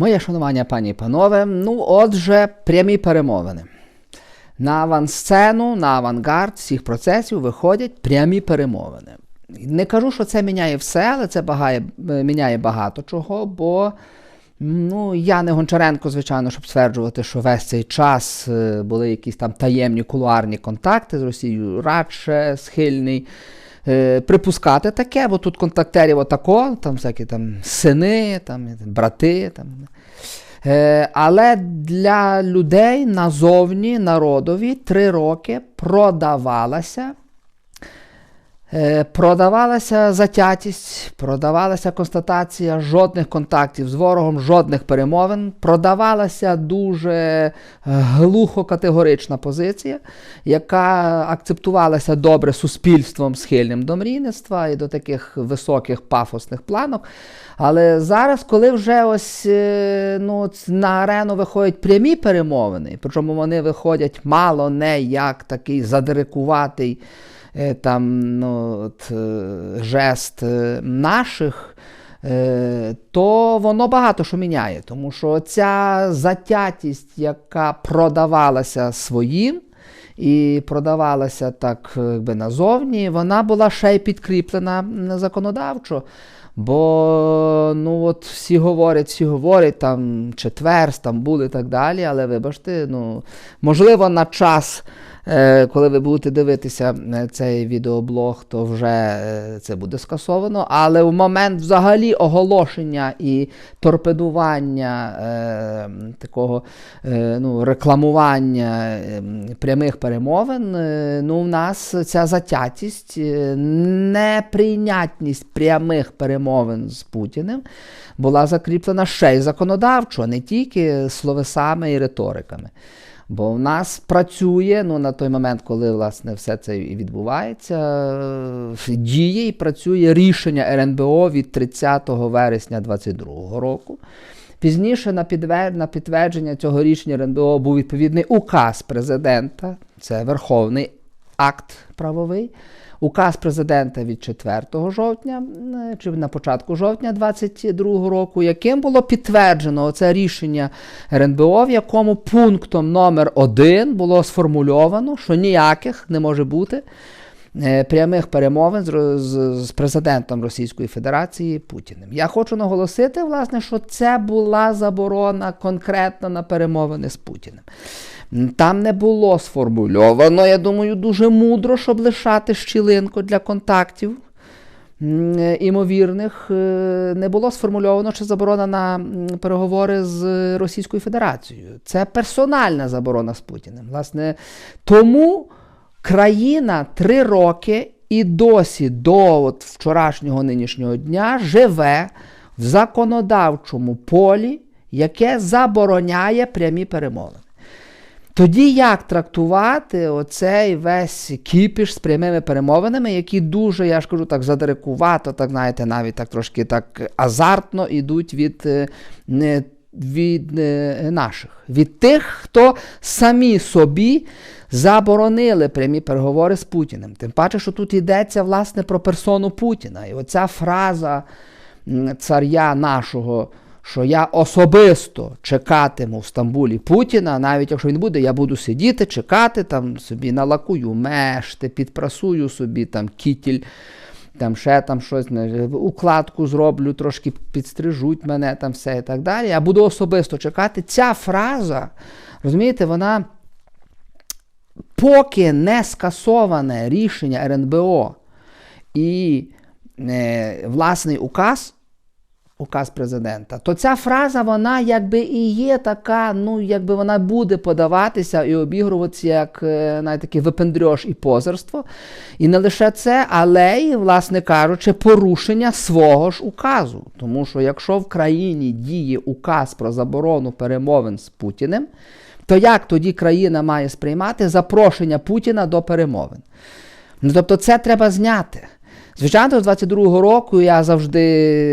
Моє шанування, пані і панове. Ну, отже, прямі перемовини. На авансцену, на авангард всіх процесів виходять прямі перемовини. Не кажу, що це міняє все, але це багає, міняє багато чого, бо ну, я не Гончаренко, звичайно, щоб стверджувати, що весь цей час е, були якісь там таємні кулуарні контакти з Росією, радше схильний е, припускати таке, бо тут контактерів отако, там всякі там сини, там, брати. Там. Е, але для людей назовні народові три роки продавалася. Е, продавалася затятість, продавалася констатація жодних контактів з ворогом, жодних перемовин. Продавалася дуже е, глухо категорична позиція, яка акцептувалася добре суспільством схильним до мрійництва і до таких високих пафосних планок. Але зараз, коли вже ось е, ну, на арену виходять прямі перемовини, причому вони виходять мало не як такий задирикуватий. Е, там ну, от, е, жест е, наших, то воно багато що міняє. Тому що ця затятість, яка продавалася своїм, і продавалася так якби назовні, вона була ще й підкріплена законодавчо. Бо ну от всі говорять, всі говорять, там четвер, Стамбул і так далі, але вибачте, ну, можливо, на час коли ви будете дивитися е, цей відеоблог, то вже е, це буде скасовано. Але в момент взагалі оголошення і торпедування е, такого е, ну, рекламування прямих перемовин, е, ну, в нас ця затятість, неприйнятність прямих перемовин з Путіним була закріплена ще й законодавчо, не тільки словесами і риториками. Бо в нас працює ну, на той момент, коли власне все це і відбувається, діє і працює рішення РНБО від 30 вересня 2022 року. Пізніше на підтвердження цього рішення РНБО був відповідний указ президента, це Верховний акт правовий указ президента від 4 жовтня чи на початку жовтня 2022 року, яким було підтверджено це рішення РНБО, в якому пунктом номер 1 було сформульовано, що ніяких не може бути. Е, прямих перемовин з, з з, президентом Російської Федерації Путіним. Я хочу наголосити, власне, що це була заборона конкретно на перемовини з Путіним. Там не було сформульовано, я думаю, дуже мудро, щоб лишати щілинку для контактів. Імовірних, е, не було сформульовано чи заборона на переговори з Російською Федерацією. Це персональна заборона з Путіним. Власне, тому країна три роки і досі до от вчорашнього нинішнього дня живе в законодавчому полі, яке забороняє прямі перемовини. Тоді як трактувати оцей весь кіпіш з прямими перемовинами, які дуже, я ж кажу, так задирикувато, так знаєте, навіть так трошки так азартно йдуть від е, від е, наших, від тих, хто самі собі заборонили прямі переговори з Путіним. Тим паче, що тут йдеться власне про персону Путіна. І оця фраза царя нашого що я особисто чекатиму в Стамбулі Путіна, навіть якщо він буде, я буду сидіти, чекати, там собі налакую мешти, підпрасую собі там кітіль, там ще там щось, укладку зроблю, трошки підстрижуть мене там все і так далі. Я буду особисто чекати. Ця фраза, розумієте, вона. Поки не скасоване рішення РНБО і е, власний указ, указ президента, то ця фраза, вона якби і є така, ну якби вона буде подаватися і обігруватися як е, навіть такий випендрьош і позерство. І не лише це, але й, власне кажучи, порушення свого ж указу. Тому що якщо в країні діє указ про заборону перемовин з Путіним, то як тоді країна має сприймати запрошення Путіна до перемовин? Ну, Тобто це треба зняти. Звичайно, з 22-го року я завжди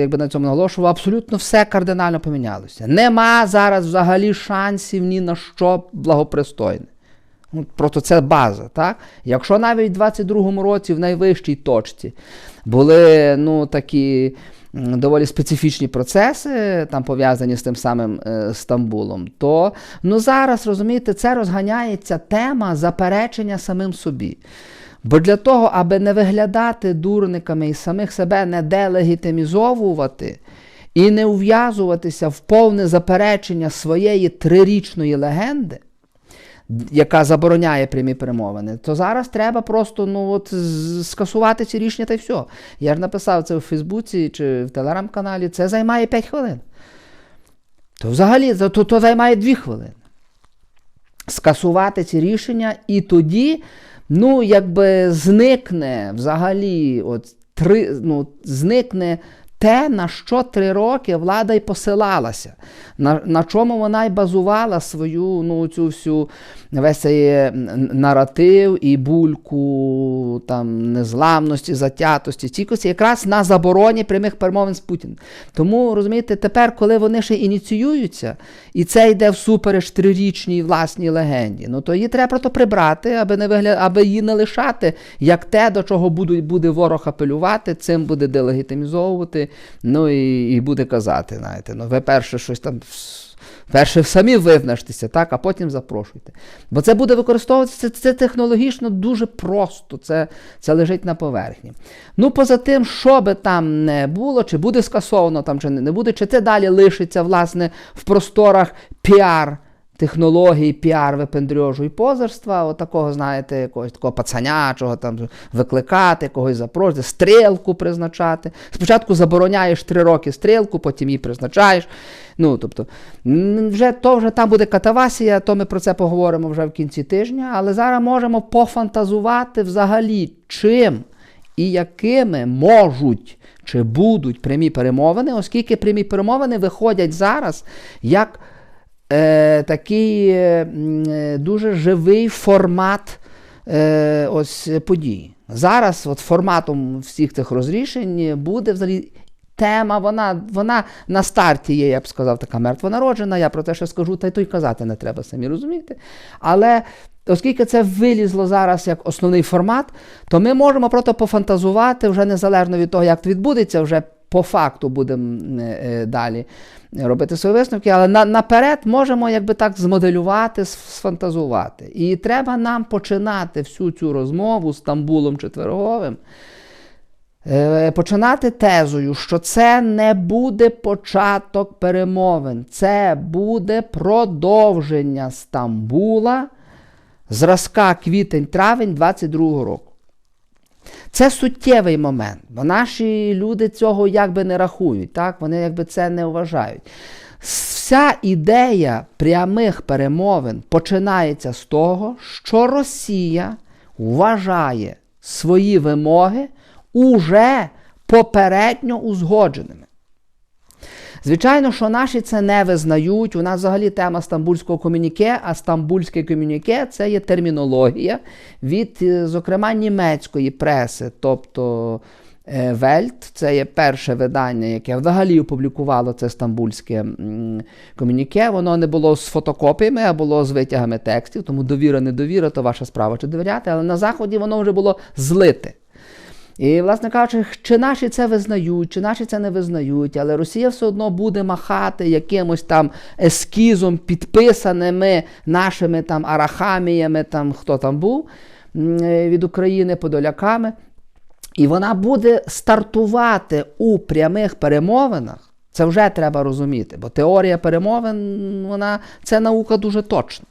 якби на цьому наголошував, абсолютно все кардинально помінялося. Нема зараз взагалі шансів ні на що благопристойне. Ну, Просто це база. так? Якщо навіть в 22-му році в найвищій точці були ну, такі доволі специфічні процеси, там пов'язані з тим самим е, Стамбулом, то ну, зараз, розумієте, це розганяється тема заперечення самим собі. Бо для того, аби не виглядати дурниками і самих себе не делегітимізовувати і не ув'язуватися в повне заперечення своєї трирічної легенди, яка забороняє прямі перемовини, то зараз треба просто ну, от, скасувати ці рішення та й все. Я ж написав це в Фейсбуці чи в телеграм-каналі, це займає 5 хвилин. То взагалі то, то, займає 2 хвилини. Скасувати ці рішення, і тоді, ну, якби зникне взагалі, от, три, ну, зникне те, на що три роки влада й посилалася, на, на чому вона й базувала свою ну, цю всю весь цей е, наратив і бульку там, незламності, затятості, стійкості, якраз на забороні прямих перемовин з Путіним. Тому, розумієте, тепер, коли вони ще ініціюються, і це йде всупереч трирічній власній легенді, ну то її треба просто прибрати, аби не вигля... аби її не лишати як те, до чого будуть, буде ворог апелювати, цим буде делегітимізовувати, ну і, і буде казати, знаєте, ну ви перше щось там. Перше самі визначтеся, так, а потім запрошуйте. Бо це буде використовуватися це, це технологічно дуже просто, це, це лежить на поверхні. Ну, поза тим, що би там не було, чи буде скасовано там, чи не буде, чи це далі лишиться, власне, в просторах піар. Технології, піар, випендрьожу і позерства, отакого, знаєте, якогось такого пацанячого там викликати, когось запрошувати, стрілку призначати. Спочатку забороняєш три роки стрілку, потім її призначаєш. Ну, тобто, вже то вже там буде катавасія, то ми про це поговоримо вже в кінці тижня, але зараз можемо пофантазувати взагалі, чим і якими можуть чи будуть прямі перемовини, оскільки прямі перемовини виходять зараз як е, такий е, е, дуже живий формат е, ось подій. Зараз от форматом всіх цих розрішень буде взагалі. Тема, вона вона на старті є, я б сказав, така мертвонароджена. Я про те, що скажу, та й то й казати не треба, самі розумієте. Але оскільки це вилізло зараз як основний формат, то ми можемо просто пофантазувати вже незалежно від того, як це відбудеться, вже по факту будемо е, е, далі робити свої висновки, але на, наперед можемо якби так змоделювати, сфантазувати. І треба нам починати всю цю розмову з Стамбулом Четверговим. Е, Починати тезою, що це не буде початок перемовин, це буде продовження Стамбула зразка квітень-травень 22 року. Це суттєвий момент, бо наші люди цього якби не рахують, так? вони якби це не вважають. Вся ідея прямих перемовин починається з того, що Росія вважає свої вимоги уже попередньо узгодженими. Звичайно, що наші це не визнають. У нас взагалі тема стамбульського комюніке, а стамбульське комюніке це є термінологія від, е, зокрема, німецької преси, тобто Вельт, це є перше видання, яке взагалі опублікувало це стамбульське комюніке. Воно не було з фотокопіями, а було з витягами текстів, тому довіра, недовіра, то ваша справа чи довіряти, але на Заході воно вже було злите. І, власне кажучи, чи наші це визнають, чи наші це не визнають, але Росія все одно буде махати якимось там ескізом, підписаними нашими там арахаміями, там хто там був від України подоляками. І вона буде стартувати у прямих перемовинах. Це вже треба розуміти, бо теорія перемовин, вона це наука дуже точна.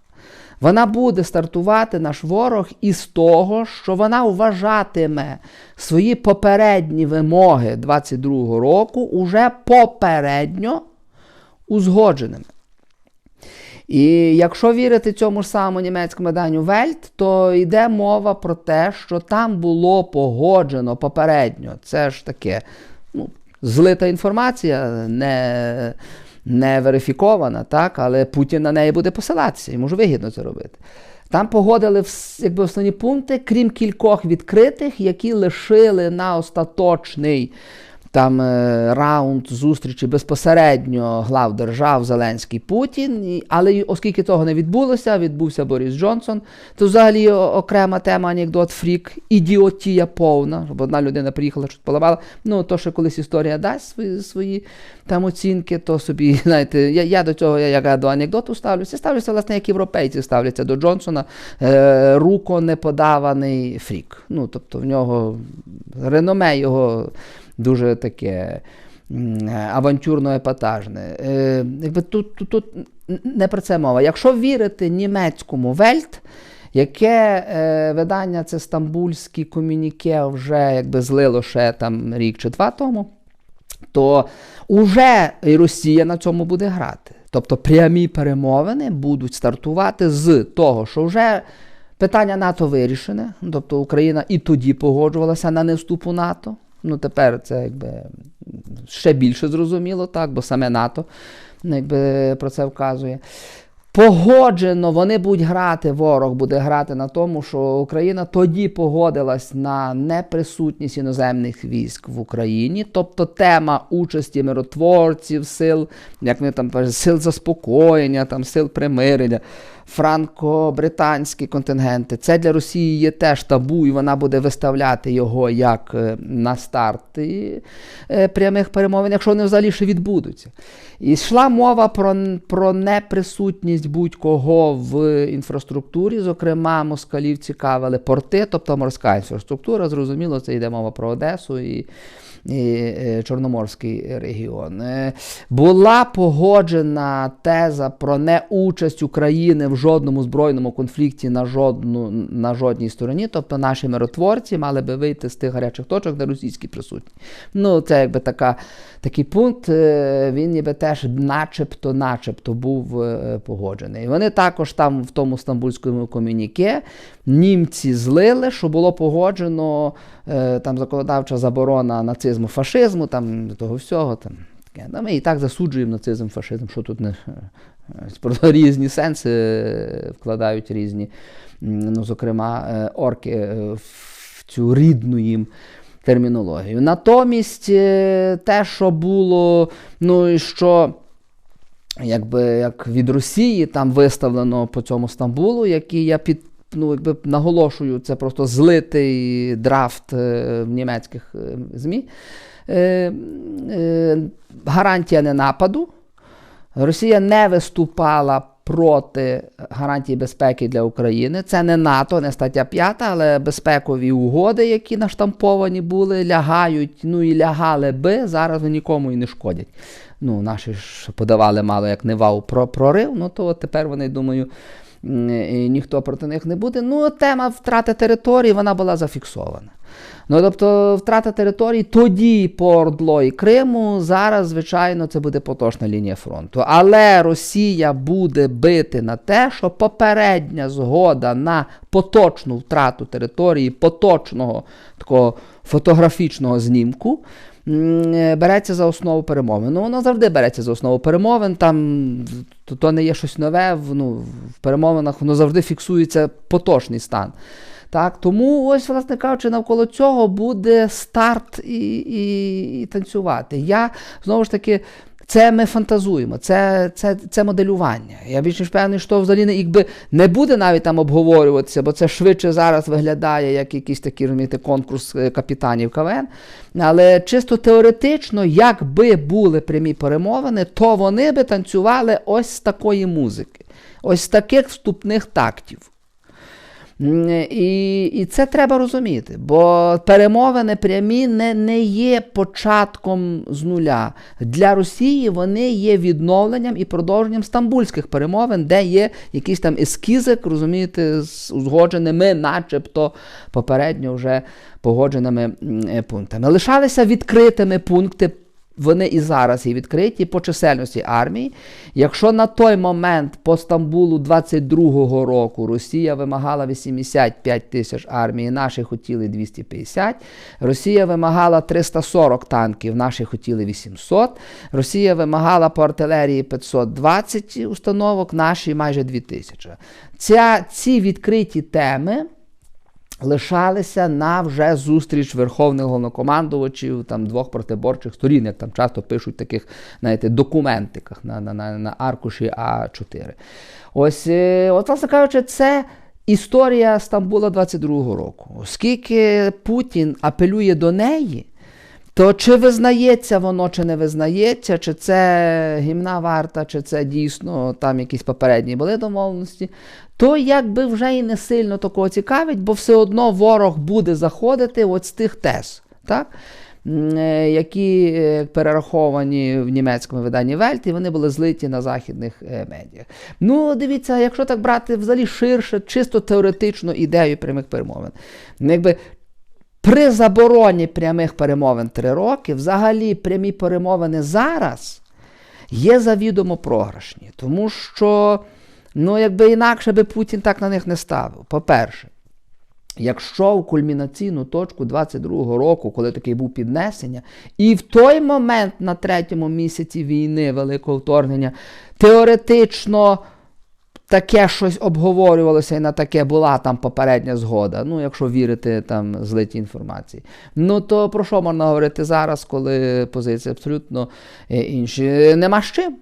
Вона буде стартувати наш ворог із того, що вона вважатиме свої попередні вимоги 22-го року уже попередньо узгодженими. І якщо вірити цьому ж самому німецькому виданню Вельт, то йде мова про те, що там було погоджено попередньо. Це ж таке ну, злита інформація, не, не верифікована, так? але Путін на неї буде посилатися, йому ж вигідно це робити. Там погодили якби, основні пункти, крім кількох відкритих, які лишили на остаточний там е, раунд зустрічі безпосередньо глав держав Зеленський Путін. Але оскільки того не відбулося, відбувся Борис Джонсон, то взагалі окрема тема анекдот Фрік, ідіотія повна, щоб одна людина приїхала, щось поламала. Ну, то, що колись історія дасть свої свої там оцінки, то собі, знаєте, я я до цього я, я до анекдоту ставлюся. Ставлюся, власне, як європейці ставляться до Джонсона. Е, руко неподаваний фрік. Ну, тобто в нього реноме його дуже таке авантюрно-епатажне. Е, якби Тут тут, тут не про це мова. Якщо вірити німецькому Вельт, яке е, видання це стамбульські комюніке вже якби злило ще там рік чи два тому, то уже і Росія на цьому буде грати. Тобто прямі перемовини будуть стартувати з того, що вже питання НАТО вирішене, тобто Україна і тоді погоджувалася на невступ у НАТО. Ну тепер це якби ще більше зрозуміло, так, бо саме НАТО якби, про це вказує. Погоджено, вони будуть грати, ворог буде грати на тому, що Україна тоді погодилась на неприсутність іноземних військ в Україні, тобто тема участі миротворців, сил, як вони там сил заспокоєння, там сил примирення франко-британські контингенти. Це для Росії є теж табу, і вона буде виставляти його як е, на старт е, прямих перемовин, якщо вони взагалі ще відбудуться. І йшла мова про про неприсутність будь-кого в інфраструктурі. Зокрема, москалів цікавили порти, тобто морська інфраструктура. Зрозуміло, це йде мова про Одесу. і Чорноморський регіон. Е, була погоджена теза про неучасть України в жодному збройному конфлікті на жодну, на жодній стороні, тобто наші миротворці мали би вийти з тих гарячих точок, де російські присутні. Ну, Це якби така, такий пункт, е, він ніби теж начебто начебто був погоджений. Вони також там в тому стамбульському комюніке німці злили, що було погоджено там законодавча заборона нацизму нацизму, фашизму, там, того всього. Там, таке. Ми і так засуджуємо нацизм, фашизм, що тут не різні сенси е, вкладають різні, ну, зокрема, е, орки е, в цю рідну їм. Термінологію. Натомість те, що було, ну і що якби як від Росії там виставлено по цьому Стамбулу, який я під ну, якби наголошую, це просто злитий драфт е, в німецьких е, ЗМІ. Е, гарантія не нападу. Росія не виступала проти гарантії безпеки для України. Це не НАТО, не стаття 5, але безпекові угоди, які наштамповані були, лягають, ну і лягали би, зараз нікому і не шкодять. Ну, Наші ж подавали мало як не вау про прорив, ну то тепер вони думаю ніхто проти них не буде. Ну, тема втрати території вона була зафіксована. Ну, тобто, втрата території тоді по Ордло і Криму, зараз, звичайно, це буде поточна лінія фронту. Але Росія буде бити на те, що попередня згода на поточну втрату території, поточного такого фотографічного знімку. Е, береться за основу перемовин. Ну, воно завжди береться за основу перемовин. Там то, то не є щось нове. Ну, в перемовинах воно завжди фіксується поточний стан. Так, Тому, ось, власне кажучи, навколо цього буде старт і, і, і танцювати. Я знову ж таки це ми фантазуємо, це це, це моделювання. Я більш ніж певний, що взагалі не, якби не буде навіть там обговорюватися, бо це швидше зараз виглядає як якийсь такий розумієте, конкурс е, капітанів КВН. Але чисто теоретично, якби були прямі перемовини, то вони би танцювали ось такої музики, ось таких вступних тактів. І і це треба розуміти, бо перемовини прямі не не є початком з нуля. Для Росії вони є відновленням і продовженням стамбульських перемовин, де є якийсь там ескізик, розумієте, з узгодженими, начебто попередньо вже погодженими пунктами. Лишалися відкритими пункти вони і зараз є відкриті по чисельності армії. Якщо на той момент по Стамбулу 22-го року Росія вимагала 85 тисяч армії, наші хотіли 250, Росія вимагала 340 танків, наші хотіли 800, Росія вимагала по артилерії 520 установок, наші майже 2000. Ця, Ці відкриті теми лишалися на вже зустріч верховних головнокомандувачів там двох протиборчих сторін, як там часто пишуть в таких знаєте, документиках на, на, на, на аркуші А4. Ось, е, от, власне кажучи, це. Історія Стамбула 22-го року. Оскільки Путін апелює до неї, то чи визнається воно, чи не визнається, чи це гімна варта, чи це дійсно там якісь попередні були домовленості, то якби вже і не сильно такого цікавить, бо все одно ворог буде заходити от з тих тез. так? Е, які е, перераховані в німецькому виданні Вельт, і вони були злиті на західних е, медіях. Ну, дивіться, якщо так брати взагалі ширше, чисто теоретично ідею прямих перемовин. Ну, якби при забороні прямих перемовин три роки, взагалі прямі перемовини зараз є завідомо програшні, тому що, ну, якби інакше би Путін так на них не ставив. По-перше, Якщо в кульмінаційну точку 22-го року, коли такий був піднесення, і в той момент на третьому місяці війни великого вторгнення теоретично таке щось обговорювалося і на таке була там попередня згода, ну, якщо вірити там злиті інформації. Ну то про що можна говорити зараз, коли позиції абсолютно е, інші? Нема з чим.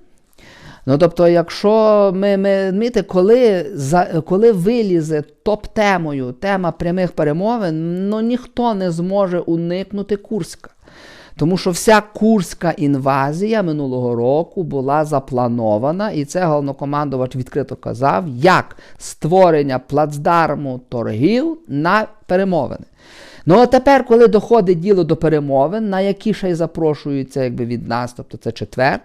Ну, тобто, якщо ми ми розумієте, коли за, коли вилізе топ-темою тема прямих перемовин, ну ніхто не зможе уникнути Курська. Тому що вся курська інвазія минулого року була запланована, і це головнокомандувач відкрито казав, як створення плацдарму торгів на перемовини. Ну а тепер, коли доходить діло до перемовин, на які ще й запрошуються якби, від нас, тобто це четвер.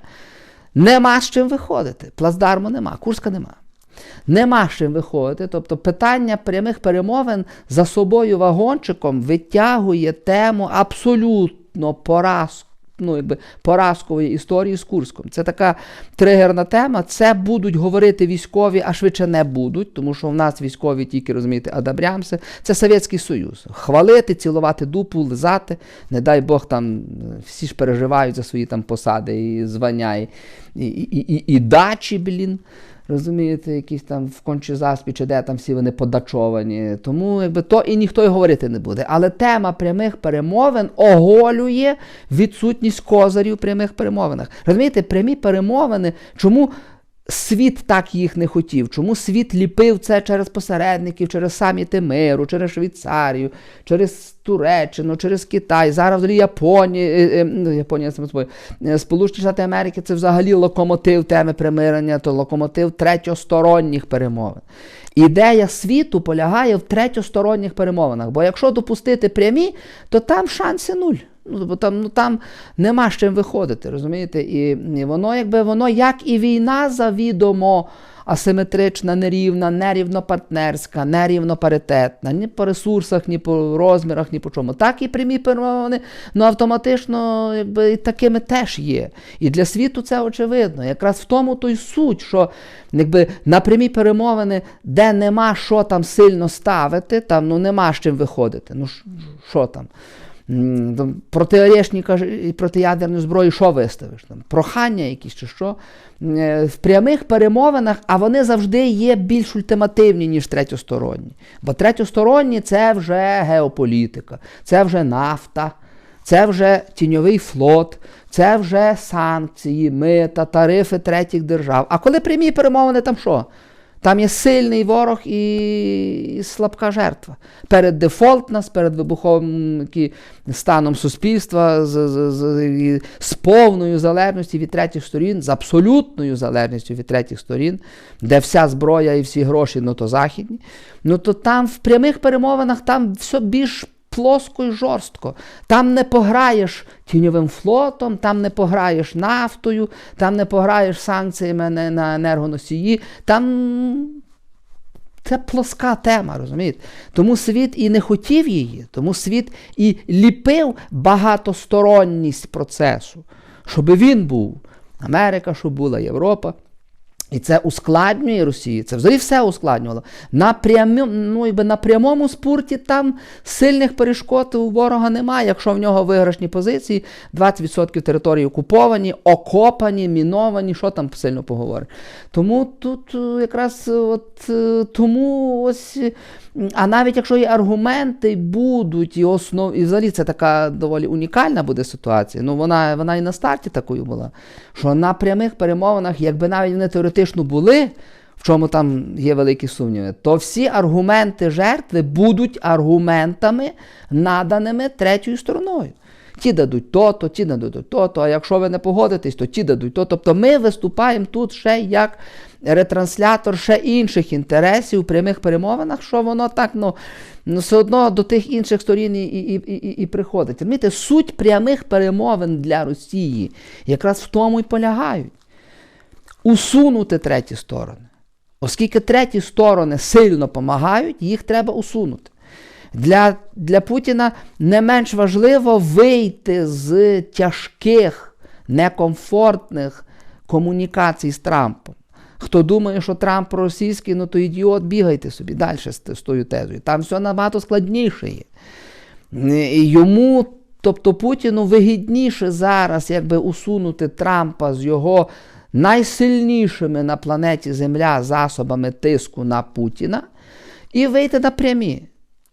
Нема з чим виходити. Плацдарму нема, Курська нема. Нема з чим виходити. Тобто питання прямих перемовин за собою вагончиком витягує тему абсолютно поразку ну, якби, поразкової історії з Курском. Це така тригерна тема. Це будуть говорити військові, а швидше не будуть, тому що в нас військові тільки розумієте, адабрямся. Це Совєтський Союз. Хвалити, цілувати дупу, лизати. Не дай Бог там всі ж переживають за свої там посади і звання, і, і, і, і, і дачі, блін розумієте, якісь там в кончезаспі, чи де там всі вони подачовані. Тому якби то і ніхто й говорити не буде. Але тема прямих перемовин оголює відсутність козарів в прямих перемовинах. Розумієте, прямі перемовини, чому світ так їх не хотів. Чому світ ліпив це через посередників, через саміти миру, через Швейцарію, через Туреччину, через Китай, зараз Японія, е, е, ну, Японія собою, е, Сполучені Штати Америки це взагалі локомотив теми примирення, то локомотив третьосторонніх перемовин. Ідея світу полягає в третьосторонніх перемовинах. Бо якщо допустити прямі, то там шанси нуль. Ну, бо там ну, там нема з чим виходити, розумієте? І, і воно, якби воно, як і війна завідомо асиметрична, нерівна, нерівнопартнерська, нерівнопаритетна, ні по ресурсах, ні по розмірах, ні по чому. Так і прямі перемовини, ну автоматично якби, такими теж є. І для світу це очевидно. Якраз в тому то й суть, що якби, на прямі перемовини, де нема що там сильно ставити, там ну нема з чим виходити. Ну що там? Проти орешника і проти зброї, що виставиш? Там, Прохання якісь чи що. Е, в прямих перемовинах, а вони завжди є більш ультимативні, ніж третьосторонні. Бо третьосторонні це вже геополітика, це вже нафта, це вже тіньовий флот, це вже санкції, мита, тарифи третіх держав. А коли прямі перемовини, там що? Там є сильний ворог і слабка жертва. Перед дефолтнас, перед вибуховим станом суспільства з, з, з, з повною залежністю від третіх сторін, з абсолютною залежністю від третіх сторін, де вся зброя і всі гроші, ну то західні. Ну то там в прямих перемовинах там все більш плоско і жорстко. Там не пограєш тіньовим флотом, там не пограєш нафтою, там не пограєш санкціями на енергоносії. Там це плоска тема, розумієте? Тому світ і не хотів її, тому світ і ліпив багатосторонність процесу, щоб він був. Америка, щоб була Європа. І це ускладнює Росії, це взагалі все ускладнювало. На, прямі, ну, якби на прямому спорті там сильних перешкод у ворога немає, якщо в нього виграшні позиції, 20% території окуповані, окопані, міновані, що там сильно поговорить. Тому тут е, якраз е, от е, тому ось. А навіть якщо і аргументи будуть, і основ, і взагалі це така доволі унікальна буде ситуація. Ну вона, вона і на старті такою була. Що на прямих перемовинах, якби навіть вони теоретично були, в чому там є великі сумніви, то всі аргументи жертви будуть аргументами, наданими третьою стороною. Ті дадуть то-то, ті дадуть то-то, а якщо ви не погодитесь, то ті дадуть то. Тобто ми виступаємо тут ще як ретранслятор ще інших інтересів у прямих перемовинах, що воно так ну, ну все одно до тих інших сторін і, і, і, і приходить. Розумієте, суть прямих перемовин для Росії якраз в тому і полягають. Усунути треті сторони. Оскільки треті сторони сильно допомагають, їх треба усунути. Для, для Путіна не менш важливо вийти з тяжких, некомфортних комунікацій з Трампом. Хто думає, що Трамп російський, ну то ідіот, бігайте собі далі з, з тою тезою. Там все набагато складніше є. Йому, тобто Путіну, вигідніше зараз якби усунути Трампа з його найсильнішими на планеті Земля засобами тиску на Путіна і вийти на прямі.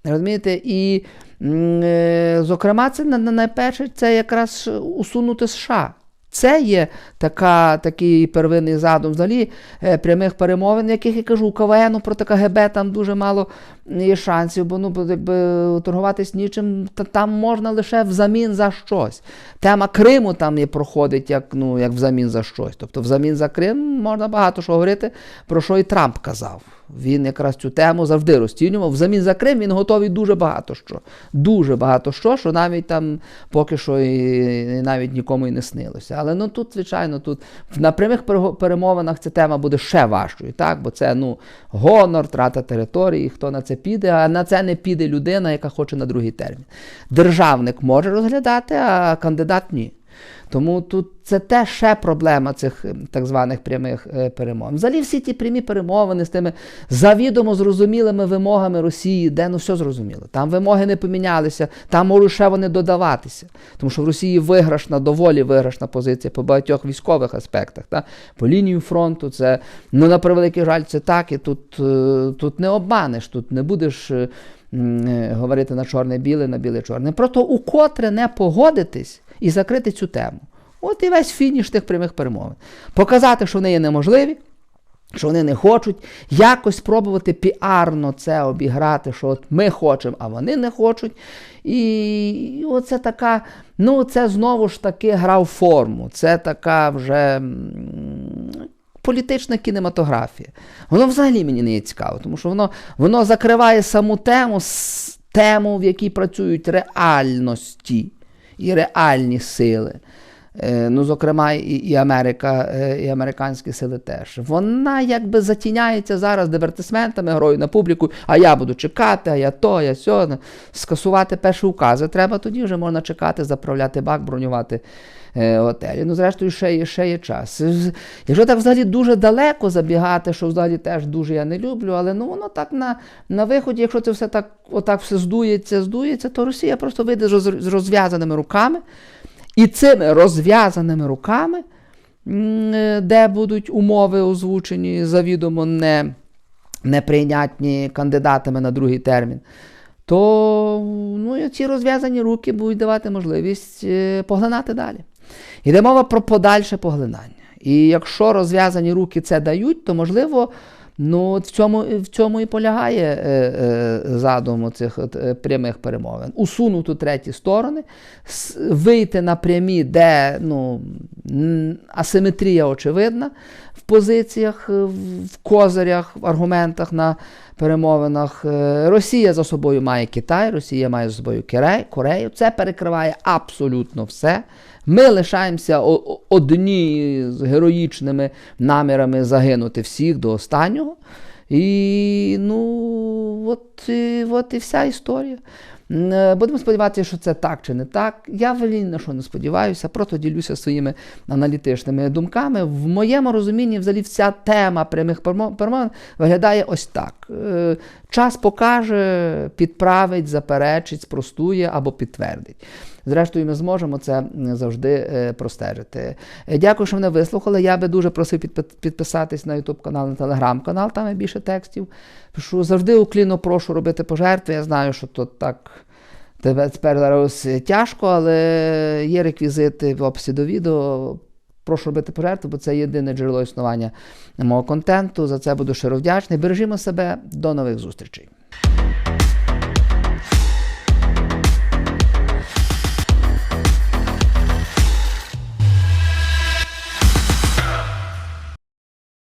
Розумієте? І, е, зокрема, це на- на- найперше це якраз усунути США. Це є така, такий первинний задум взагалі е, прямих перемовин, яких я кажу, у КВН проти КГБ там дуже мало є шансів, бо ну, якби торгуватись нічим, та там можна лише взамін за щось. Тема Криму там і проходить як, ну, як взамін за щось. Тобто взамін за Крим можна багато що говорити, про що і Трамп казав. Він якраз цю тему завжди розцінював. Взамін за Крим він готовий дуже багато що. Дуже багато що, що навіть там поки що і, навіть нікому і не снилося. Але ну тут, звичайно, тут на прямих перемовинах ця тема буде ще важчою, так? бо це ну, гонор, трата території, хто на це піде, а на це не піде людина, яка хоче на другий термін. Державник може розглядати, а кандидат ні. Тому тут це теж ще проблема цих е, так званих прямих е, перемовин. Взагалі всі ті прямі перемовини з тими завідомо зрозумілими вимогами Росії, де ну все зрозуміло. Там вимоги не помінялися, там можуть ще вони додаватися. Тому що в Росії виграшна, доволі виграшна позиція по багатьох військових аспектах. Та? По лінію фронту, це ну на превеликий жаль, це так, і тут, е, тут не обманеш, тут не будеш. е, Говорити на чорне-біле, на біле-чорне. Просто укотре не погодитись і закрити цю тему. От і весь фініш тих прямих перемовин. Показати, що вони є неможливі, що вони не хочуть, якось спробувати піарно це обіграти, що от ми хочемо, а вони не хочуть. І оце така, ну це знову ж таки гра в форму. Це така вже. Політична кінематографія. Воно взагалі мені не є цікаво, тому що воно, воно закриває саму тему, тему, в якій працюють реальності і реальні сили. Е, Ну, зокрема, і, і Америка, е, і американські сили теж. Вона якби затіняється зараз дивертисментами, грою на публіку, а я буду чекати, а я то, я сьо. Скасувати перші укази треба, тоді вже можна чекати, заправляти бак, бронювати е, готелі. Ну, зрештою, ще є, ще є час. Якщо так взагалі дуже далеко забігати, що взагалі теж дуже я не люблю, але ну воно так на, на виході, якщо це все так, отак все здується, здується, то Росія просто вийде з розв'язаними руками. І цими розв'язаними руками, е, де будуть умови озвучені завідомо не, неприйнятні кандидатами на другий термін, то ну, ці розв'язані руки будуть давати можливість е, поглинати далі. Йде мова про подальше поглинання. І якщо розв'язані руки це дають, то можливо. Ну, от в цьому, в цьому і полягає е, е, задум цих е, прямих перемовин. Усунути треті сторони, вийти на прямі, де ну, асиметрія очевидна в позиціях, е, в в козирях, в аргументах на перемовинах. Е, Росія за собою має Китай, Росія має за собою Корею. Це перекриває абсолютно все. Ми лишаємося одні з героїчними намірами загинути всіх до останнього. І ну, от, от і вся історія. Е, Будемо сподіватися, що це так чи не так. Я ні на що не сподіваюся, просто ділюся своїми аналітичними думками. В моєму розумінні, взагалі, вся тема прямих перемо- перемовин виглядає ось так. Е, Час покаже, підправить, заперечить, спростує або підтвердить. Зрештою, ми зможемо це завжди е, простежити. Е, Дякую, що мене вислухали. Я би дуже просив підписатись на YouTube канал, на телеграм канал, там є більше текстів. Пишу завжди уклінно прошу робити пожертви. Я знаю, що то так. Тебе тепер зараз тяжко, але є реквізити в описі до відео. Прошу робити пожертву, бо це єдине джерело існування мого контенту. За це буду щиро вдячний. Бережімо себе. До нових зустрічей.